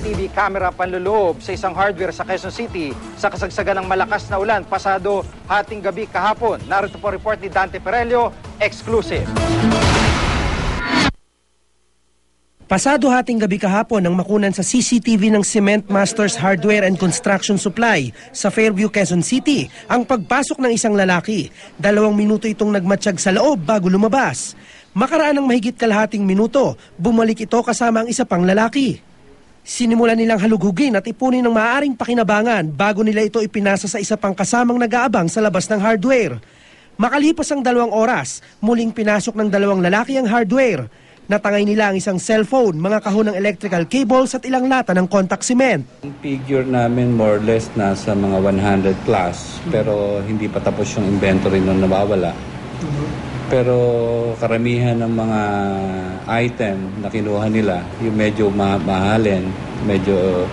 CCTV camera panluloob sa isang hardware sa Quezon City sa kasagsagan ng malakas na ulan pasado hating gabi kahapon. Narito po ang report ni Dante Perelio, exclusive. Pasado hating gabi kahapon nang makunan sa CCTV ng Cement Masters Hardware and Construction Supply sa Fairview, Quezon City ang pagpasok ng isang lalaki. Dalawang minuto itong nagmatsyag sa loob bago lumabas. Makaraan ng mahigit kalahating minuto, bumalik ito kasama ang isa pang lalaki. Sinimulan nilang halughugin at ipunin ng maaaring pakinabangan bago nila ito ipinasa sa isa pang kasamang nag-aabang sa labas ng hardware. Makalipas ang dalawang oras, muling pinasok ng dalawang lalaki ang hardware. Natangay nila ang isang cellphone, mga kahon ng electrical cables at ilang lata ng contact cement. Ang figure namin more or less nasa mga 100 plus pero hindi pa tapos yung inventory nung nawawala. Pero karamihan ng mga item na kinuha nila, yung medyo ma- mahalin, medyo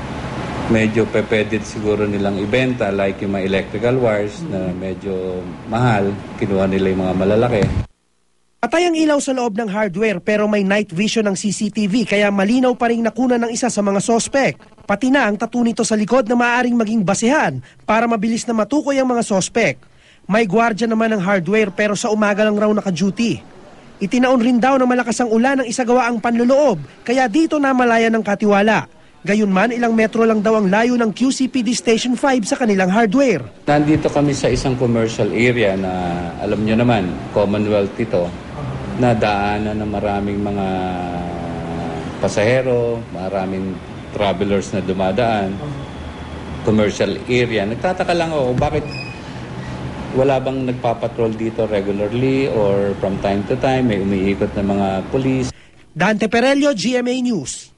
medyo pepedit siguro nilang ibenta like yung mga electrical wires na medyo mahal, kinuha nila yung mga malalaki. Patay ang ilaw sa loob ng hardware pero may night vision ng CCTV kaya malinaw pa rin nakunan ng isa sa mga sospek. Pati na ang tattoo nito sa likod na maaaring maging basehan para mabilis na matukoy ang mga sospek. May gwardya naman ng hardware pero sa umaga lang raw naka-duty. Itinaon rin daw na malakas ang ulan ng isagawa ang panluloob kaya dito namalaya ng katiwala. Gayunman ilang metro lang daw ang layo ng QCPD Station 5 sa kanilang hardware. Nandito kami sa isang commercial area na alam nyo naman, Commonwealth ito, na daanan ng maraming mga pasahero, maraming travelers na dumadaan, commercial area. Nagtataka lang ako bakit wala bang nagpapatrol dito regularly or from time to time may umiikot na mga police. Dante Perello, GMA News.